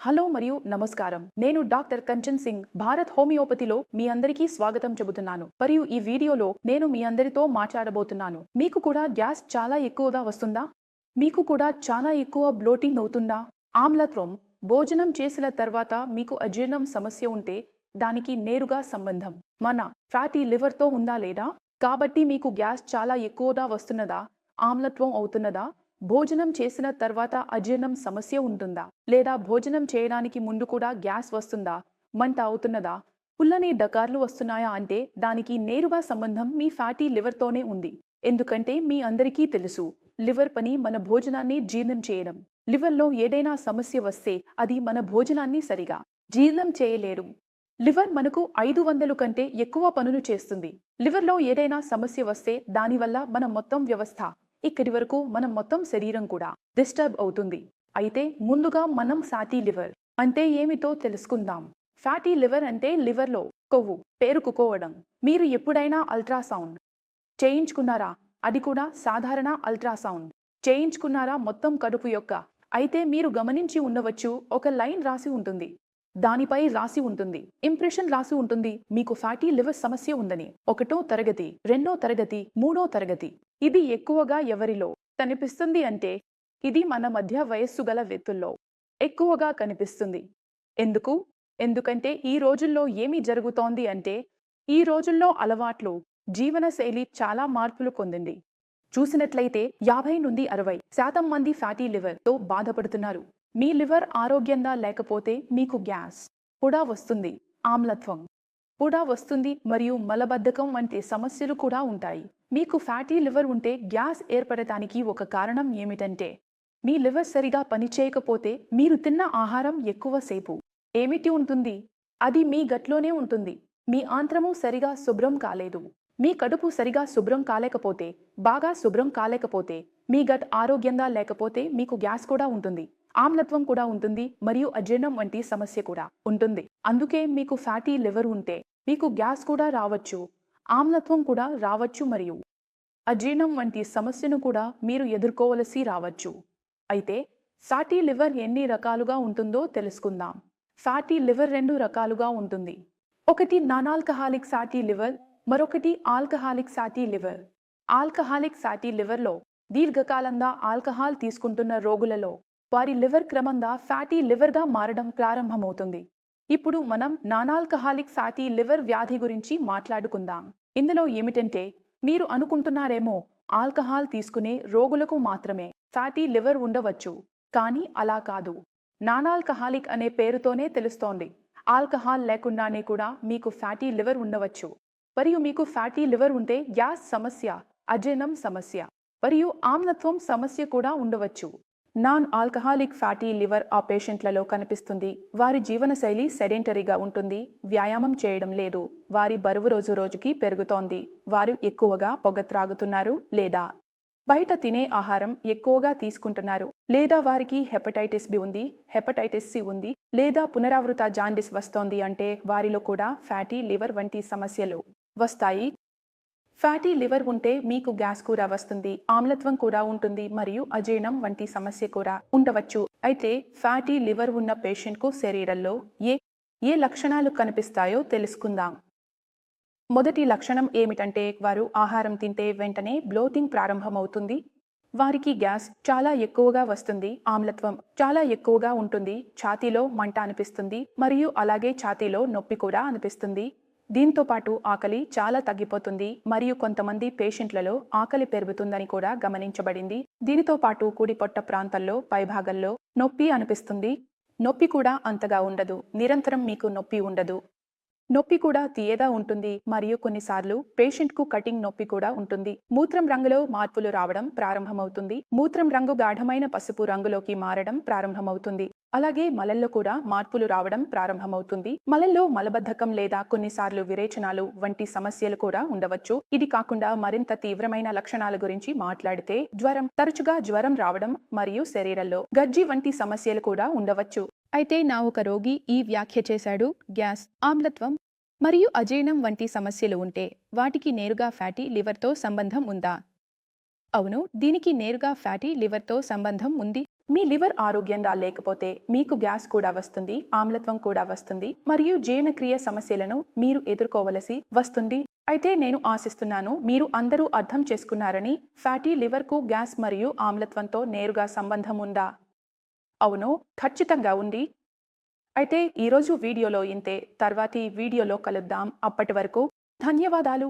Hello మరియు నమస్కారం. నేను డాక్టర్ కంచన్ సింగ్ భారత్ హోమియోపతిలో మీ అందరికీ స్వాగతం చెబుతున్నాను. మరియు ఈ వీడియోలో నేను మీ అందరితో మాట్లాడబోతున్నాను. మీకు కూడా గ్యాస్ చాలా ఎక్కువగా వస్తుందా? మీకు కూడా చాలా ఎక్కువ బ్లోటింగ్ అవుతుందా? ఆమ్లత్వం భోజనం చేసిన తర్వాత మీకు అజీర్ణం సమస్య ఉంటే దానికి నేరుగా సంబంధం. మన ఫ్యాటీ లివర్తో ఉందా లేదా? కాబట్టి మీకు గ్యాస్ చాలా ఎక్కువగా వస్తున్నదా? ఆమ్లత్వం అవుతున్నదా? భోజనం చేసిన తర్వాత అజీర్ణం సమస్య ఉంటుందా? లేదా భోజనం చేయడానికి ముందు కూడా గ్యాస్ వస్తుందా? మంట అవుతున్నదా? పుల్లని డకార్లు వస్తున్నాయా అంటే దానికి నేరుగా సంబంధం మీ ఫ్యాటీ లివర్తోనే ఉంది. ఎందుకంటే మీ అందరికీ తెలుసు లివర్ పని మన భోజనాన్ని జీర్ణం చేయడం. లివర్లో ఏదైనా సమస్య వస్తే అది మన భోజనాన్ని సరిగా జీర్ణం చేయలేరు. లివర్ మనకు ఐదు వందలు కంటే ఎక్కువ పనులు చేస్తుంది. లివర్లో ఏదైనా సమస్య వస్తే దానివల్ల మన మొత్తం వ్యవస్థ ఇక్కడి వరకు మనం మొత్తం శరీరం కూడా డిస్టర్బ్ అవుతుంది. అయితే ముందుగా మనం ఫ్యాటీ లివర్ అంటే ఏమిటో తెలుసుకుందాం. ఫ్యాటీ లివర్ అంటే లివర్లో కొవ్వు పేరుకుకోవడం మీరు ఎప్పుడైనా అల్ట్రాసౌండ్ చేయించుకున్నారా? అది కూడా సాధారణ అల్ట్రాసౌండ్. చేయించుకున్నారా మొత్తం కడుపు యొక్క? అయితే మీరు గమనించి ఉండవచ్చు ఒక లైన్ రాసి ఉంటుంది. దానిపై రాసి ఉంటుంది. ఇంప్రెషన్ రాసి ఉంటుంది. మీకు ఫ్యాటీ లివర్ సమస్య ఉందని. ఒకటో తరగతి రెండో తరగతి మూడో తరగతి. ఇది ఎక్కువగా ఎవరిలో కనిపిస్తుంది అంటే ఇది మన మధ్య వయస్సు గల వ్యక్తుల్లో ఎక్కువగా కనిపిస్తుంది. ఎందుకు? ఎందుకంటే ఈ రోజుల్లో ఏమి జరుగుతోంది అంటే ఈ రోజుల్లో అలవాట్లు జీవనశైలి చాలా మార్పులు పొందింది. చూసినట్లయితే యాభై నుండి అరవై శాతం మంది ఫ్యాటీ లివర్తో బాధపడుతున్నారు. మీ లివర్ ఆరోగ్యంగా లేకపోతే మీకు గ్యాస్ కూడా వస్తుంది ఆమ్లత్వం కూడా వస్తుంది మరియు మలబద్ధకం వంటి సమస్యలు కూడా ఉంటాయి. మీకు ఫ్యాటీ లివర్ ఉంటే గ్యాస్ ఏర్పడటానికి ఒక కారణం ఏమిటంటే మీ లివర్ సరిగా పనిచేయకపోతే మీరు తిన్న ఆహారం ఎక్కువసేపు ఏమిటి ఉంటుంది? అది మీ గట్లోనే ఉంటుంది. మీ ఆంత్రము సరిగా శుభ్రం కాలేదు. మీ కడుపు సరిగా శుభ్రం కాలేకపోతే బాగా శుభ్రం కాలేకపోతే మీ గట్ ఆరోగ్యంగా లేకపోతే మీకు గ్యాస్ కూడా ఉంటుంది. ఆమ్లత్వం కూడా ఉంటుంది మరియు అజీర్ణం వంటి సమస్య కూడా ఉంటుంది. అందుకే మీకు ఫ్యాటీ లివర్ ఉంటే మీకు గ్యాస్ కూడా రావచ్చు. ఆమ్లత్వం కూడా రావచ్చు మరియు అజీర్ణం వంటి సమస్యను కూడా మీరు ఎదుర్కోవలసి రావచ్చు. అయితే ఫ్యాటీ లివర్ ఎన్ని రకాలుగా ఉంటుందో తెలుసుకుందాం. ఫ్యాటీ లివర్ రెండు రకాలుగా ఉంటుంది. ఒకటి నాన్ ఆల్కహాలిక్ ఫ్యాటీ లివర్ మరొకటి alcoholic fatty liver. Alcoholic fatty లివర్లో దీర్ఘకాలంగా ఆల్కహాల్ తీసుకుంటున్న రోగులలో వారి లివర్ క్రమంగా ఫ్యాటీ లివర్గా మారడం ప్రారంభమవుతుంది. ఇప్పుడు మనం నానాల్కహాలిక్ ఫ్యాటీ లివర్ వ్యాధి గురించి మాట్లాడుకుందాం. ఇందులో ఏమిటంటే మీరు అనుకుంటున్నారేమో ఆల్కహాల్ తీసుకునే రోగులకు మాత్రమే ఫ్యాటీ లివర్ ఉండవచ్చు కానీ అలా కాదు. నానాల్కహాలిక్ అనే పేరుతోనే తెలుస్తోంది. ఆల్కహాల్ లేకుండానే కూడా మీకు ఫ్యాటీ లివర్ ఉండవచ్చు. మరియు మీకు ఫ్యాటీ లివర్ ఉంటే గ్యాస్ సమస్య అజీర్ణం సమస్య మరియు ఆమ్లత్వం సమస్య కూడా ఉండవచ్చు. నాన్ ఆల్కహాలిక్ ఫ్యాటీ లివర్ ఆ పేషెంట్లలో కనిపిస్తుంది. వారి జీవనశైలి సెడెంటరీగా ఉంటుంది. వ్యాయామం చేయడం లేదు. వారి బరువు రోజు రోజుకి పెరుగుతోంది. వారు ఎక్కువగా పొగ త్రాగుతున్నారు లేదా బయట తినే ఆహారం ఎక్కువగా తీసుకుంటున్నారు లేదా వారికి హెపటైటిస్ బి ఉంది హెపటైటిస్ సి ఉంది లేదా పునరావృత జాండిస్ వస్తోంది అంటే వారిలో కూడా ఫ్యాటీ లివర్ వంటి సమస్యలు వస్తాయి. ఫ్యాటీ లివర్ ఉంటే మీకు గ్యాస్ కూడా వస్తుంది ఆమ్లత్వం కూడా ఉంటుంది మరియు అజీర్ణం వంటి సమస్య కూడా ఉండవచ్చు. అయితే ఫ్యాటీ లివర్ ఉన్న పేషెంట్కు శరీరంలో ఏ ఏ లక్షణాలు కనిపిస్తాయో తెలుసుకుందాం. మొదటి లక్షణం ఏమిటంటే వారు ఆహారం తింటే వెంటనే బ్లోటింగ్ ప్రారంభమవుతుంది. వారికి గ్యాస్ చాలా ఎక్కువగా వస్తుంది ఆమ్లత్వం చాలా ఎక్కువగా ఉంటుంది ఛాతీలో మంట అనిపిస్తుంది మరియు అలాగే ఛాతీలో నొప్పి కూడా అనిపిస్తుంది. దీంతో పాటు ఆకలి చాలా తగ్గిపోతుంది మరియు కొంతమంది పేషెంట్లలో ఆకలి పెరుగుతుందని కూడా గమనించబడింది. దీనితో పాటు కుడి పొట్ట ప్రాంతంలో పైభాగంలో నొప్పి అనిపిస్తుంది. నొప్పి కూడా అంతగా ఉండదు. నిరంతరం మీకు నొప్పి ఉండదు. నొప్పి కూడా తీయదా ఉంటుంది. మరియు కొన్నిసార్లు పేషెంట్కు కటింగ్ నొప్పి కూడా ఉంటుంది. మూత్రం రంగులో మార్పులు రావడం ప్రారంభమవుతుంది. మూత్రం రంగు గాఢమైన పసుపు రంగులోకి మారడం ప్రారంభమవుతుంది. అలాగే మలల్లో కూడా మార్పులు రావడం ప్రారంభమవుతుంది. మలల్లో మలబద్ధకం లేదా కొన్నిసార్లు విరేచనాలు వంటి సమస్యలు కూడా ఉండవచ్చు. ఇది కాకుండా మరింత తీవ్రమైన లక్షణాల గురించి మాట్లాడితే జ్వరం తరచుగా జ్వరం రావడం మరియు శరీరంలో గజ్జి వంటి సమస్యలు కూడా ఉండవచ్చు. అయితే నా ఒక రోగి ఈ వ్యాఖ్య చేశాడు. గ్యాస్ ఆమ్లత్వం మరియు అజీర్ణం వంటి సమస్యలు ఉంటే వాటికి నేరుగా ఫ్యాటీ లివర్తో సంబంధం ఉందా? అవును దీనికి నేరుగా ఫ్యాటీ లివర్తో సంబంధం ఉంది. మీ లివర్ ఆరోగ్యంగా లేకపోతే మీకు గ్యాస్ కూడా వస్తుంది ఆమ్లత్వం కూడా వస్తుంది మరియు జీర్ణక్రియ సమస్యలను మీరు ఎదుర్కోవలసి వస్తుంది. అయితే నేను ఆశిస్తున్నాను మీరు అందరూ అర్థం చేసుకున్నారని ఫ్యాటీ లివర్కు గ్యాస్ మరియు ఆమ్లత్వంతో నేరుగా సంబంధం ఉందా? అవును ఖచ్చితంగా ఉంది. అయితే ఈరోజు వీడియోలో ఇంతే తర్వాతి వీడియోలో కలుద్దాం. అప్పటి వరకు ధన్యవాదాలు.